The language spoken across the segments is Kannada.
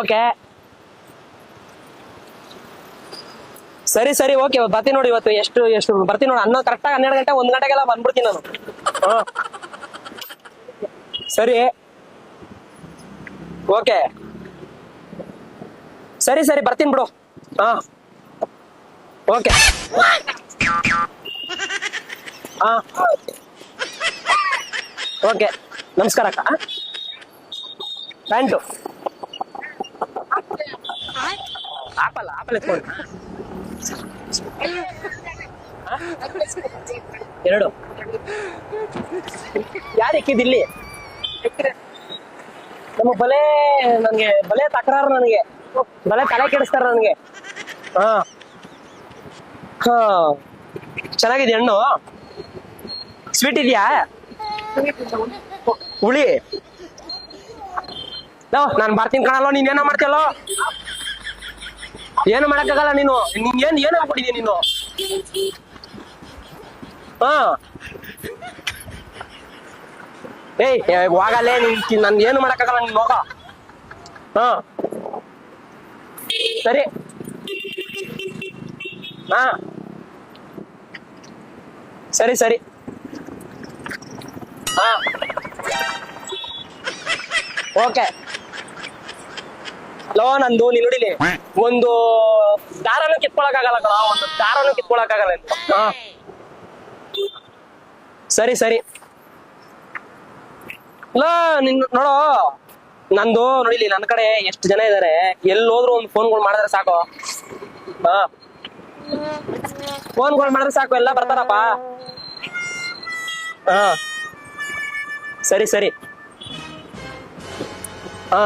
ಓಕೆ. ಸರಿ ಸರಿ, ಓಕೆ. ಬರ್ತೀನಿ ನೋಡಿ ಇವತ್ತು ಎಷ್ಟು ಎಷ್ಟು, ಬರ್ತೀನಿ ನೋಡಿ. ಹನ್ನೊಂದು ಕರೆಕ್ಟಾಗಿ ಹನ್ನೆರಡು ಗಂಟೆ, ಒಂದ್ ಗಂಟೆಗೆಲ್ಲ ಬಂದ್ಬಿಡ್ತೀನಿ ನಾನು. ಸರಿ. ಓಕೆ. ಸರಿ ಸರಿ, ಬರ್ತೀನಿ ಬಿಡು. ಹಾ. ಓಕೆ. ಹಾ. ಓಕೆ. ನಮಸ್ಕಾರ ಅಕ್ಕ. ಪ್ಯಾಂಟು ಆಪಲ್ ಆಪಲ್ ಎತ್ಕೊಂಡು ಎರಡು. ಯಾರು ಎಕ್ಕಿದಿಲ್ಲಿ ನಮ್ಮ ಬಲೆ ನನಗೆ ಬಲೆ ತಕರಾರು ನನಗೆ. ಬಲೆ ತಲೆ ಕೆಡಿಸ್ತಾರ ನನಗೆ. ಹಾ. ಹಾ. ಚೆನ್ನಾಗಿದೆ ಹಣ್ಣು? ಸ್ವೀಟ್ ಇದೆಯಾ? ಹುಳಿ. ನಾನು ಬರ್ತೀನಿ ಕಾಣಲ್ಲ ನೀನ್ ಏನೋ ಮಾಡ್ತೀಯಲ್ಲೋ? ಏನು ಮಾಡಕ್ಕಾಗಲ್ಲ ನೀನು? ಏನ್ ಏನ್ ಹಾಕ್ಬಿಟ್ಟಿದ್ಯ ನೀನು? ಹಾ. ಏಯ್ ಹೋಗಲ್ಲೇ ನನ್ ಏನು ಮಾಡಕ್ಕಾಗಲ್ಲ ನೀನ್ ಹೋಗ. ಹಾ. ಸರಿ. ಹಾ. ಸರಿ ಸರಿ. ಹಾ. ಓಕೆ. ಲೋ ನಂದು ನೀನ್ ನೋಡಿಲಿ ಒಂದು ದಾರನು ಕಿತ್ಕೊಳಕ್ಕಾಗಲ್ಲ ಕಣ ಒಂದು ದಾರನು ಕಿತ್ಕೊಳಕ್ ಆಗಲ್ಲ ಸರಿ ಸರಿ. ಲೋ ನಿನ್ ನೋಡೋ ನಂದು ನೋಡಿಲಿ ನನ್ನ ಕಡೆ ಎಷ್ಟು ಜನ ಇದಾರೆ? ಎಲ್ಲಿ ಹೋದ್ರು ಒಂದು ಫೋನ್ಗಳು ಮಾಡಿದ್ರೆ ಸಾಕು. ಹಾ. ಫೋನ್ಗಳು ಮಾಡಿದ್ರೆ ಸಾಕು ಎಲ್ಲ ಬರ್ತಾರಪ್ಪ. ಹಾ. ಸರಿ ಸರಿ. ಹಾ.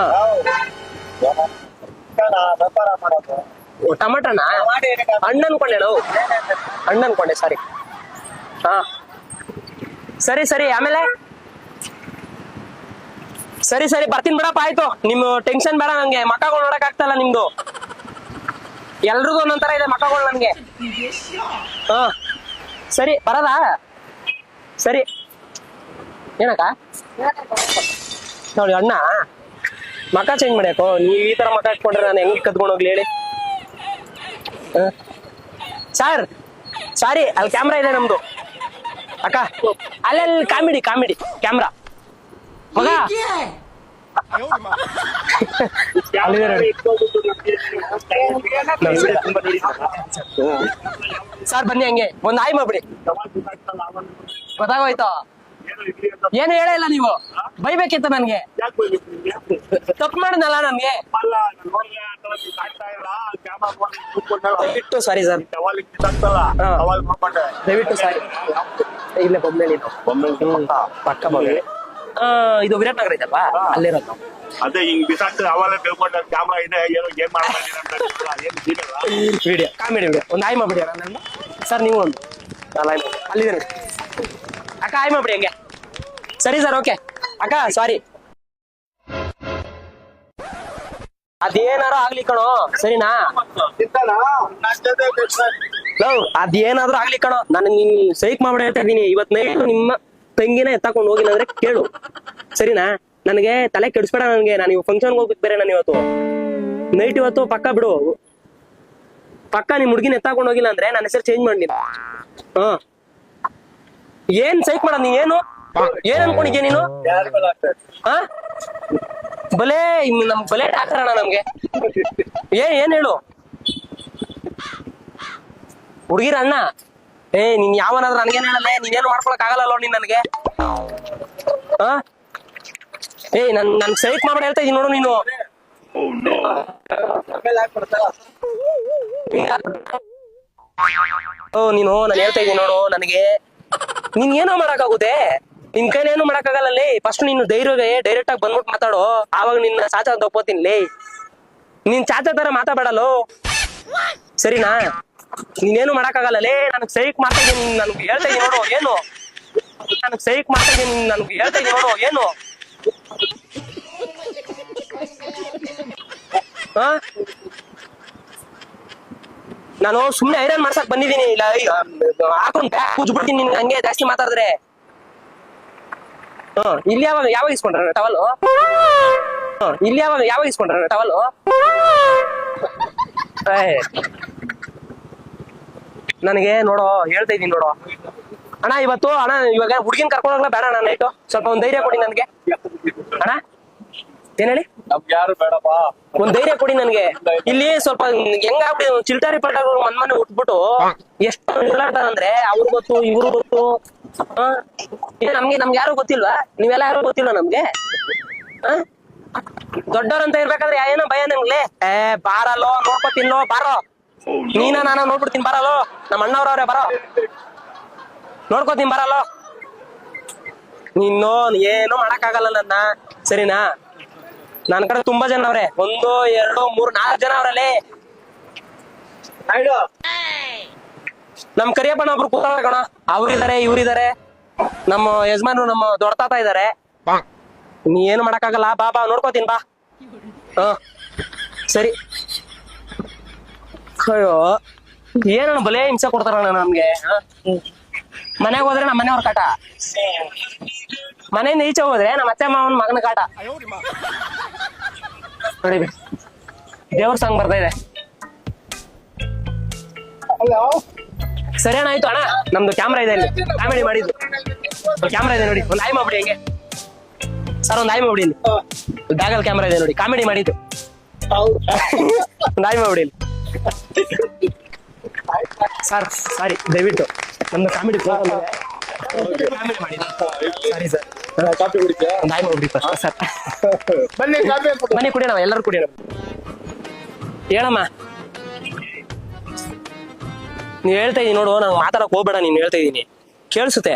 ವ್ಯಾಪಾರ ಮಾಡೋದು ಟಮಾಟನ? ಹಣ್ಣು ಅನ್ಕೊಂಡೆ ನಾವು. ಹಣ್ಣು ಅನ್ಕೊಂಡೆ ಸರಿ ಹಾ. ಸರಿ ಸರಿ, ಆಮೇಲೆ? ಸರಿ ಸರಿ, ಬರ್ತೀನಿ ಬಿಡಪ್ಪ, ಆಯ್ತು. ನಿಮ್ಮ ಟೆನ್ಷನ್ ಬೇಡ ನಂಗೆ. ಮಕ್ಕಳು ನೋಡಕ್ ಆಗ್ತಲ್ಲ ನಿಮ್ದು. ಎಲ್ರಿಗೂ ಒಂದೊಂಥರ ಇದೆ ಮಕ್ಕಳು ನನ್ಗೆ ಹಾ. ಸರಿ, ಬರದಾ? ಸರಿ. ಏನಕ್ಕ? ನೋಡಿ, ಅಣ್ಣ. ಮಕ ಚೇಂಜ್ ಮಾಡ್ಯಾಕೋ ನೀವ್ ಈ ತರ ಮಕ ನಾನು ಹೆಂಗ್ ಕದ್ಕೊಂಡು ಹೋಗ್ಲಿ ಹೇಳಿ. ಸರ್, ಸಾರಿ, ಅಲ್ಲಿ ಕ್ಯಾಮ್ರಾ ಇದೆ ನಮ್ದು. ಅಕ್ಕ ಅಲ್ಲಲ್ಲಿ ಕಾಮಿಡಿ ಕಾಮಿಡಿ ಕ್ಯಾಮ್ರಾ ಮಗ. ಸರ್, ಬನ್ನಿ ಹಂಗೆ. ಒಂದ್ ಆಯ್ ಮಾಡ್ಬಿಡಿ. ಗೊತ್ತಾಗೋಯ್ತು? ಏನು ಹೇಳೇ ಇಲ್ಲ ನೀವು? ಬೈಬೇಕಿತ್ತು ನನ್ಗೆ. ತಪ್ಪು ಮಾಡಿದ್ನಲ್ಲ ನನ್ಗೆ? ದಯವಿಟ್ಟು ಸಾರಿ ಸರ್. ದಯವಿಟ್ಟು ಸಾರಿ ಇಲ್ಲೇ ಬೊಮ್ಮೆ ಪಕ್ಕ. ಬೊಮ್ಮೆ ಆ, ಇದು ವಿರಾಟ್ ನಗರ ಅಲ್ಲೇ ಅಲ್ಲಿರೋದು. ಅದೇ ಹಿಂಗ್ ಬಿಸಾಕ್ತಾರೆ ಅವಾಗಲೇ ತಿಳ್ಕೊಂಡ ಕ್ಯಾಮ್ರಾ ಇದೆ ಏನೋ ಗೇಮ್ ಮಾಡ್ತಾ ಏನು ಸೀನಲ್ಲ ವಿಡಿಯೋ ಕಾಮಿಡಿ ವಿಡಿಯೋ ಒಂದು ಆಯ್ ಮಾಡ್ಬಿಡಿ ನನ್ನ ಸರ್ ನೀವು ಒಂದು. ನಾನು ಆಯ್ ಅಲ್ಲಿದೆ ಅಕ್ಕ ಆಯ್ ಮಾಡ್ಬಿಡಿ ಹಂಗೆ. ಸರಿ ಸರ್ ಓಕೆ ಅಕ್ಕ ಸಾರಿ ಅದೇನಾರ ಆಗ್ಲಿ ಕಣೋ, ಸರಿನಾ? ಲವ್, ಅದೇನಾದ್ರೂ ಆಗ್ಲಿ ಕಣೋ. ನಾನು ನಿನ್ ಸೈಕ್ ಮಾಡ್ಬಿಡ ಹೇಳ್ತಾ ಇವತ್ ನೈಟ್ ನಿಮ್ಮ ತಂಗಿನ ಎತ್ತಾಕೊಂಡು ಹೋಗಿಲ್ಲ ಅಂದ್ರೆ ಕೇಳು. ಸರಿನಾ? ನನಗೆ ತಲೆ ಕೆಡಿಸ್ಬೇಡ ನನಗೆ. ನಾನು ಇವಾಗ ಫಂಕ್ಷನ್ ಹೋಗ್ಬೇಕು ಬೇರೆ ನಾನು ಇವತ್ತು. ನೈಟ್ ಇವತ್ತು ಪಕ್ಕ ಬಿಡು. ಪಕ್ಕ ನಿಮ್ ಹುಡುಗಿನ ಎತ್ತಾಕೊಂಡು ಹೋಗಿಲ್ಲ ಅಂದ್ರೆ ನನ್ನ ಹೆಸರು ಚೇಂಜ್ ಮಾಡಿ ನೀನು ಹಾ. ಏನ್ ಸೈಕ್ ಮಾಡ ನೀ, ಏನು? ಏನ್ ಅನ್ಕೊಂಡಿದ್ಯಾ ನೀನು? ಹಾ? ಬಲೆ ನಮ್ ಬಲೆ ಹಾಕರಣ ನಮ್ಗೆ. ಏ, ಏನ್ ಹೇಳು? ಹುಡುಗಿರ ಅಣ್ಣ? ಏ, ನೀನ್ ಯಾವನಾದ್ರೂ ನನ್ಗೇನ್ ಹೇಳಲ್ಲ ನೀನೇನು ಮಾಡ್ಕೊಳಕ್ ಆಗಲ್ಲ ನೀನ್ ನನ್ಗೆ. ಹಾ? ಏ, ನನ್ ನನ್ ಸೈಟ್ ಮಾಡ್ಬೇಡ ಹೇಳ್ತಾ ಇದೀನಿ ನೋಡು ನೀನು. ಓ, ನೀನು, ನಾನು ಹೇಳ್ತಾ ಇದ್ದೀನಿ ನೋಡು, ನನಗೆ. ನೀನ್ ಏನೋ ಮಾಡಕ್ಕಾಗುತ್ತೆ ನಿನ್ ಏನು ಮಾಡಕ್ಕಾಗಲ್ಲ ಲೇ. ಫಸ್ಟ್ ನೀನು ಧೈರ್ಯವೇ ಡೈರೆಕ್ಟ್ ಆಗಿ ಬಂದ್ಬಿಟ್ಟು ಮಾತಾಡೋ. ಆವಾಗ ನಿನ್ನ ಸಾಚ ತಪ್ಪೋತೀನಿ ಲೇ. ನಿನ್ ಚಾಚ ತರ ಮಾತಾಡಲು ಸರಿನಾ? ನೀನೇನು ಮಾಡಕ್ಕಾಗಲ್ಲ ಲೇ. ನನಗ್ ಸೈಕ್ ಮಾಡ್ತಾ ನನ್ಗೆ ಹೇಳ್ತಾ ನೋಡು, ಏನು? ನನಗ್ ಸೈಕ್ ಮಾಡ್ತಾ ನನ್ಗೆ ಹೇಳ್ತಾ ನೋಡು, ಏನು? ಹಾ ನಾನು ಸುಮ್ನೆ ಐರನ್ ಮಾಡ್ಸಕ್ ಬಂದಿದ್ದೀನಿ ಇಲ್ಲ ಹಾಕೊಂಡ್ ಬ್ಯಾಗ್ ಕೂಜ್ಬಿಡ್ತೀನಿ ನಿನ್ಗೆ, ಹಂಗೆ ಜಾಸ್ತಿ ಮಾತಾಡಿದ್ರೆ. ಇಲ್ಲಿ ಯಾವಾಗ ಯಾವಾಗ ಇಸ್ಕೊಂಡ್ರ ಟವಲ್ ಇಲ್ಲಿ ಯಾವಾಗ ಯಾವಾಗ ಇಸ್ಕೊಂಡ್ರ ಟವಲ್ ನನಗೆ ನೋಡೋ ಹೇಳ್ತಾ ಇದೀನಿ ನೋಡೋ. ಅಣ್ಣ ಇವತ್ತು ಅಣ್ಣ ಇವಾಗ ಹುಡುಗಿನ ಕರ್ಕೊಂಡು ಹೋಗ್ಲಾ ಬೇಡ ಅಣ್ಣ ನೈಟು ಸ್ವಲ್ಪ ಒಂದ್ ಧೈರ್ಯ ಕೊಡಿ ನನ್ಗೆ. ಅಣ್ಣ ಏನ್ ಹೇಳಿ? ಯಾರು ಬೇಡಪ್ಪ. ಒಂದ್ ಧೈರ್ಯ ಕೊಡಿ ನನ್ಗೆ. ಇಲ್ಲಿ ಸ್ವಲ್ಪ ಹೆಂಗಾಗ್ಬಿಡಿ ಚಿಲ್ಟಾರಿ ಪಟ್ಟ ಮನ್ ಮನೆ ಉಟ್ಬಿಟ್ಟು ಎಷ್ಟು ಅಂದ್ರೆ ಅವ್ರು ಗೊತ್ತು ಇವ್ರು ಗೊತ್ತು. ನಮ್ಗೆ ನಮ್ಗೆ ಯಾರು ಗೊತ್ತಿಲ್ವಾ? ನೀವೆಲ್ಲ ಯಾರು ಗೊತ್ತಿಲ್ವಾ ನಮ್ಗೆ? ದೊಡ್ಡವ್ರ ಅಂತ ಇರ್ಬೇಕಾದ್ರೆ ಏನೋ ಭಯ ನಿಮ್ಗೆ. ಏ ಬಾರಲ್ಲೋ ನೋಡ್ಕೊತಿನ್ಲೋ ಬಾರೋ. ನೀನ ನಾನು ನೋಡ್ಬಿಡ್ತೀನಿ ಬರಲ್ಲೋ. ನಮ್ಮ ಅಣ್ಣವ್ರವ್ರೆ ಬರೋ. ನೋಡ್ಕೋತೀನಿ ಬರಲ್ಲೋ. ನೀನು ಏನು ಮಾಡಕ್ಕಾಗಲ್ಲ ನನ್ನ. ಸರಿನಾ? ನನ್ ಕಡೆ ತುಂಬಾ ಜನ ಅವ್ರೆ. ಒಂದು ಎರಡು ಮೂರು ನಾಲ್ಕು ಜನ ಅವ್ರಲ್ಲಿ. ನಮ್ ಕರಿಯಪ್ಪನ ಒಬ್ರು ಕೂತಾಳ ಕಣ. ಅವ್ರಿದಾರೆ, ಇವ್ರಿದಾರೆ. ನಮ್ಮ ಯಜಮಾನ್ರು ನಮ್ಮ ದೊಡ್ಡ ತಾತ ಇದಾರೆ. ನೀ ಏನು ಮಾಡಕ್ಕಾಗಲ್ಲ, ಬಾ ಬಾ, ನೋಡ್ಕೋತೀನಿ, ಬಾ. ಹ. ಸರಿ. ಅಯ್ಯೋ, ಏನಣ್ಣ ಬಲೇ ಹಿಂಸೆ ಕೊಡ್ತಾರಣ್ಣ ನಮ್ಗೆ ಮನೆಗೆ ಹೋದ್ರೆ ನಮ್ಮ ಮನೆಯವ್ರ ಕಾಟ? ಮನೆಯಿಂದ ಈಚೆ ಹೋದ್ರೆ ನಮ್ಮ ಅತ್ತೆ, ಮಾವನ ಮಗನ ಕಾಟ? ನೋಡಿ ದೇವ್ರ ಸಾಂಗ್ ಬರ್ತಾ ಇದೆ. ಸರಿ ಅಣ್ಣ ಆಯ್ತು ಅಣ್ಣ. ನಮ್ದು ಕ್ಯಾಮ್ರಾ ಇದೆ ಇಲ್ಲಿ. ಕಾಮಿಡಿ ಮಾಡಿದ್ದು. ಕ್ಯಾಮ್ರಾ ಇದೆ ನೋಡಿ. ಒಂದು ಆಯ್ ಮಾಡ್ಬಿಡಿ ಹೆಂಗೆ. ಸರ್ ಒಂದು ಆಯ್ ಮಾಡ್ಬಿಡಿ ಇಲ್ಲಿ. ಬ್ಯಾಗಲ್ ಕ್ಯಾಮ್ರಾ ಇದೆ ನೋಡಿ. ಕಾಮಿಡಿ ಮಾಡಿದ್ದು. ಒಂದು ಆಯ್ ಮಾಡ್ಬಿಡಿ ಇಲ್ಲಿ. ಸರ್ ಸಾರಿ ದಯವಿಟ್ಟು ನಮ್ದು comedy comedy sorry sir coffee ಕುಡಿದ್ಯಾ ಒಂದು ಆಯ್ ಮಾಡ್ಬಿಡಿ ಫಸ್ಟ್ ಸರ್ ಬನ್ನಿ ಬನ್ನಿ ಕುಡಿಯೋಣ ಎಲ್ಲರೂ ಕುಡಿಯೋಣ. ಹೇಳಮ್ಮ. ನೀವ್ ಹೇಳ್ತಾ ಇದೀನಿ ನೋಡು ನಂಗೆ ಮಾತಾಡಕ್ ಹೋಗ್ಬೇಡ, ನೀನ್ ಹೇಳ್ತಾ ಇದೀನಿ. ಕೇಳಿಸುತ್ತೆ.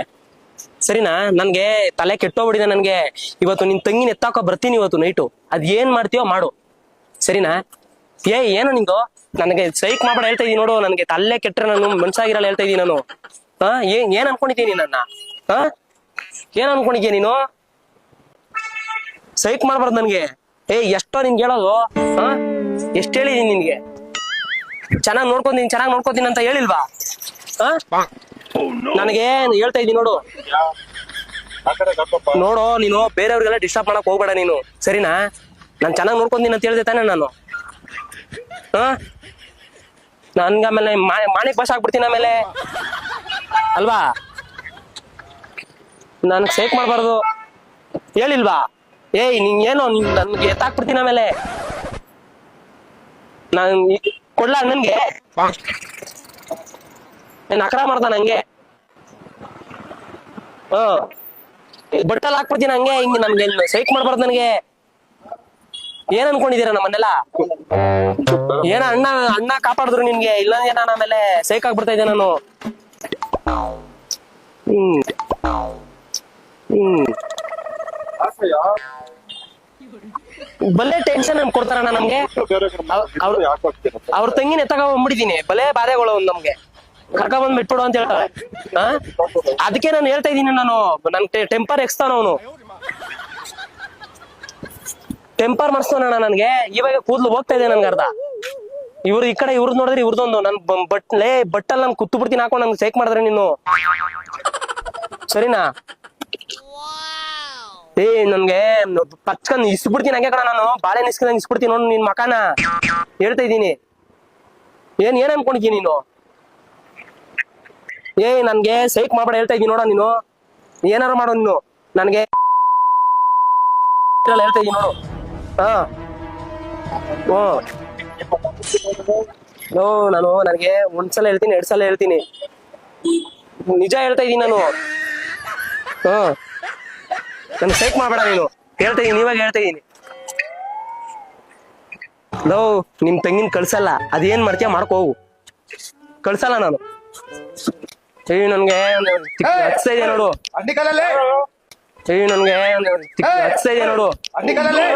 ಸರಿನಾ? ನನ್ಗೆ ತಲೆ ಕೆಟ್ಟೋಗ್ಬಿಟ್ಟಿದೆ ನನ್ಗೆ. ಇವತ್ತು ನಿನ್ ತಂಗಿನ ಎತ್ತಾಕೋ ಬರ್ತೀನಿ ಇವತ್ತು ನೈಟು ಅದ್ ಏನ್ ಮಾಡ್ತೀಯೋ ಮಾಡು. ಸರಿನಾ? ಏ, ಏನು ನಿಂದು? ನನಗೆ ಸೈಕ್ ಮಾಡ್ಬೇಡ ಹೇಳ್ತಾ ಇದೀನಿ ನೋಡು, ನನಗೆ ತಲೆ ಕೆಟ್ಟರೆ ನಾನು ಮನ್ಸಾಗಿರಲ್ಲ ಹೇಳ್ತಾ ಇದೀನಿ ನಾನು. ಹಾ ಏನ್ ಏನ್ ಅನ್ಕೊಂಡಿದ್ದೀನಿ ನನ್ನ? ಹಾ? ಏನ್ ಅನ್ಕೊಂಡಿದ್ಯಾ ನೀನು? ಸೈಕ್ ಮಾಡ್ಬಾರ್ದು ನನ್ಗೆ. ಏ, ಎಷ್ಟೋ ನಿನ್ಗೆ ಹೇಳೋದು. ಹಾ? ಎಷ್ಟ್ ಹೇಳಿದೀನಿ ನಿನ್ಗೆ? ಚೆನ್ನಾಗ್ ನೋಡ್ಕೊಂತೀನಿ ಚೆನ್ನಾಗಿ ನೋಡ್ಕೊತೀನಿ ಅಂತ ಹೇಳಿಲ್ವಾ? ನನಗೆ ಹೇಳ್ತಾ ಇದ್ದೀನಿ ನೋಡು. ನೋಡು, ನೀನು ಬೇರೆಯವ್ರಿಗೆಲ್ಲ ಡಿಸ್ಟರ್ಬ್ ಮಾಡಕ್ ಹೋಗ್ಬೇಡ ನೀನು. ಸರಿನಾ? ನಾನ್ ಚೆನ್ನಾಗಿ ನೋಡ್ಕೊಂತೀನಿ ಅಂತ ಹೇಳ್ದೆ ತಾನೆ ನಾನು. ಹಾ ನನ್ಗೆ ಆಮೇಲೆ ಮಾಣಿಕ್ ಭಾಷೆ ಆಗ್ಬಿಡ್ತೀನಿ ಆಮೇಲೆ. ಅಲ್ವಾ? ನನಗೆ ಸೇಫ್ ಮಾಡಬಾರ್ದು. ಹೇಳಿಲ್ವಾ? ಏಯ್ ನಿಂಗೇನು ಏನೋ ನೀನ್ ನನ್ಗೆ ಎತ್ತಾಕ್ಬಿಡ್ತೀನಿ ಆಮೇಲೆ. ನಾನ್ ಕೊಡ್ಲಾ ನನ್ಗೆ ಏನ್ ಅಕ್ರ ಹಂಗೆ? ನಂಗೆ ಹ ಬಟ್ಟಲ್ ಹಾಕ್ಬಿಡ್ತೀನಿ ಹಂಗೆ ಹಿಂಗೆ ನನ್ಗೆ ಸೈಕ್ ಮಾಡ್ಬಾರ್ದು ನನಗೆ. ಏನ್ ಅನ್ಕೊಂಡಿದೀರ ನಮ್ಮನ್ನೆಲ್ಲ? ಏನ ಅಣ್ಣ ಅಣ್ಣ ಕಾಪಾಡಿದ್ರು ನಿನ್ಗೆ ಇಲ್ಲ ನಾನು ಆಮೇಲೆ ಸೈಕ್ ಆಗ್ಬಿಡ್ತಾ ಇದ್ದೆ ನಾನು. ಹ್ಮ್. ಹ್ಮ್. ಬಲ್ಲೆ ಟೆನ್ಷನ್ ಕೊಡ್ತಾರಣ್ಣ ನಮ್ಗೆ? ಅವ್ರು- ತಂಗಿನ ಎತ್ತಕ ಬಂದ್ಬಿಟ್ಟಿದೀನಿ. ಬಲೆ ಬಾಧೆಗಳು ನಮ್ಗೆ. ಕರ್ಕ ಬಂದ್ ಬಿಟ್ಬಿಡು ಅಂತ ಹೇಳ್ತಾರೆ. ಅದಕ್ಕೆ ನಾನು ಹೇಳ್ತಾ ಇದೀನಿ ನಾನು. ನನ್ ಟೆಂಪರ್ ಎಕ್ಸ್ತಾನ ಅವನು. ಟೆಂಪರ್ ಮಾಡಿಸ್ತಾನಣ್ಣ ನನ್ಗೆ. ಇವಾಗ ಕೂದ್ಲು ಹೋಗ್ತಾ ಇದೆ ನನ್ಗೆ ಅರ್ಧ. ಇವ್ರು ಈ ಕಡೆ ಇವ್ರದ್ ನೋಡಿದ್ರೆ ಇವ್ರದೊಂದು. ನನ್ ಬಟ್ ಲೇ ಬಟ್ಟಲ್ಲಿ ನನ್ ಕುತ್ತು ಬಿಡ್ತೀನಿ ಹಾಕೊಂಡು ನನ್ಗೆ ಸೇಕ್ ಮಾಡಿದ್ರೆ ನೀನು. ಸರಿನಾ? ಏ, ನನ್ಗೆ ಪಚ್ಕನ್ ಇಸ್ಬಿಡ್ತೀನಿ ಹಂಗೆ ಕಣ ನಾನು. ಬಾಳೆ ನಿಸ್ಕೊಂಡ್ ಇಸ್ಬಿಡ್ತೀನಿ ನೋಡು ನಿನ್ ಮಕಾನ. ಹೇಳ್ತಾ ಇದ್ದೀನಿ. ಏನ್ ಏನ್ ಅನ್ಕೊಂಡಿದ್ದೀನಿ ನೀನು? ಏ, ನನ್ಗೆ ಸೈಕ್ ಮಾಡ್ಬೇಡ ಹೇಳ್ತಾ ಇದೀನಿ ನೋಡ ನೀನು. ಏನಾರು ಮಾಡೋ ನೀನು. ನನ್ಗೆ ಹೇಳ್ತಾ ಇದೀನಿ ನೋಡು. ಹಾ. ನೋ ನಾನು ನನಗೆ ಒಂದ್ಸಲ ಹೇಳ್ತೀನಿ, ಎರಡ್ ಸಲ ಹೇಳ್ತೀನಿ. ನಿಜ ಹೇಳ್ತಾ ಇದೀನಿ ನಾನು. ಹಾ ನನ್ ಸೈಕ್ ಮಾಡ್ಬೇಡ ನೀನು. ಹೇಳ್ತಾ ಇದೀನಿ ಇವಾಗ ಹೇಳ್ತಾ ಇದೀನಿ. ಲೋ ನಿಮ್ ತಂಗಿನ ಕಳ್ಸಲ್ಲ. ಅದೇನ್ ಮಾಡ್ತೀಯ ಮಾಡ್ಕೋ ಹೋಗು. ಕಳ್ಸಲ್ಲ ನಾನು. ನನ್ಗೆ ಹಚ್ತಾ ಇದೆ ನೋಡು. ಅಡ್ಡಿ ಕಾಲಲ್ಲಿ. ಏ ನನ್ಗೆ ಹಚ್ತಾ ಇದೆ ನೋಡು. ಅಡ್ಡಿ ಕಾಲಲ್ಲಿ.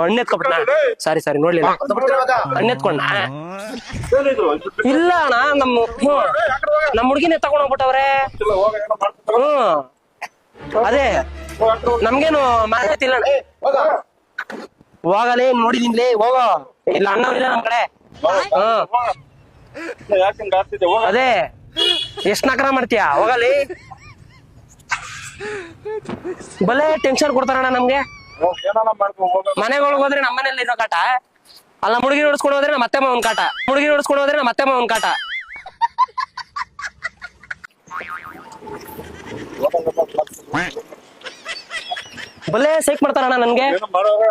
ಹಣ್ಣೆತ್ಕೊಬಿಟ್ನ ಸಾರಿ ಸಾರಿ ನೋಡ್ಲಿಲ್ಲ. ಹಣ್ಣೆತ್ಕೊಂಡ? ಇಲ್ಲ ಅಣ್ಣ ನಮ್ಮ ಹ್ಮ್ ನಮ್ಮ ಹುಡುಗಿನೇ ತಗೊಂಡ್ ಹೋಗ್ಬಿಟ್ಟವ್ರೆ. ಹ್ಮ್ ಅದೇ ನಮ್ಗೇನು ಮಾಹಿತಿ ಇಲ್ಲ ಹೋಗಲೆ ಹೋಗ. ಹೋಗಲೇ ನೋಡಿದೀನ್ಲೇ ಹೋಗೋ. ಇಲ್ಲ ಅಣ್ಣವ್ರಿಲ್ಲ ನಮ್ ಕಡೆ. ಹ್ಮ್. ಅದೇ ಎಷ್ಟ್ ನಕರ ಮಾಡ್ತೀಯ? ಹೋಗಲಿ. ಬಲೆ ಟೆನ್ಷನ್ ಕೊಡ್ತಾರಣ್ಣ ನಮ್ಗೆ. ಮನೆಗಳಿಗೆ ಹೋದ್ರೆ ನಮ್ಮ ಮನೇಲಿ ಇರೋ ಕಾಟ. ಅಲ್ಲ ಹುಡುಗಿ ನೋಡ್ಸ್ಕೊಂಡು ಹೋದ್ರೆ ನಮ್ಮ ಒಂದ್ ಮಾವನ್ ಕಾಟ. ಹುಡುಗಿ ನೋಡ್ಸ್ಕೊಂಡು ಹೋದ್ರೆ ನಮ್ಮ ಒಂದ್ ಮಾವನ್ ಕಾಟ. ಬಲೆ ಸೇಕ್ ಮಾಡ್ತಾರಣ್ಣ ನನ್ಗೆ. ಮಾಡೋಗ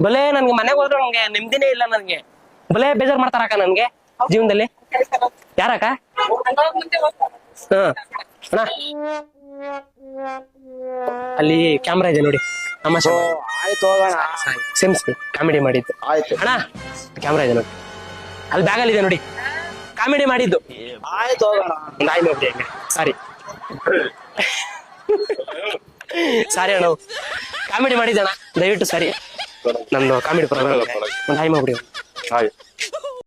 ಬಲೆ ನನ್ಗೆ ಮನೆಗೆ ಹೋದ್ರೆ ನನ್ಗೆ ನೆಮ್ಮದಿನೇ ಇಲ್ಲ ನನ್ಗೆ. ಬಲೆ ಬೇಜಾರ್ ಮಾಡ್ತಾರಕ್ಕ ನನ್ಗೆ ಜೀವನದಲ್ಲಿ. ಯಾರಕ್ಕ? ಹ. ಅಣ್ಣ. ಅಲ್ಲಿ ಕ್ಯಾಮ್ರಾ ಇದೆ ನೋಡಿ. ತಮಾಷೆ ಆಯ್ತು ಹೋಗೋಣ. ಕಾಮಿಡಿ ಮಾಡಿದ್ದು. ಆಯ್ತು. ಅಣ್ಣ ಕ್ಯಾಮ್ರಾ ಇದೆ ನೋಡಿ. ಅಲ್ಲಿ ಬ್ಯಾಗಲ್ಲಿ ಇದೆ ನೋಡಿ. ಕಾಮಿಡಿ ಮಾಡಿದ್ದು. ಆಯ್ತು ಹೋಗೋಣ. ಒಂದು ಆಯ್ ನೋಡಿ ಹಂಗೆ. ಸಾರಿ. ಸಾರಿ ಅಣ್ಣ ಕಾಮಿಡಿ ಮಾಡಿದ್ದಣ್ಣ ದಯವಿಟ್ಟು ಸಾರಿ. ನಂದು ಕಾಮಿಡಿ ಪ್ರೋಗ್ರಾಮ್ ಒಂದು ಟೈಮ್ ಮಾಡ್ಬಿಡಿ. ಆಯ್ತು.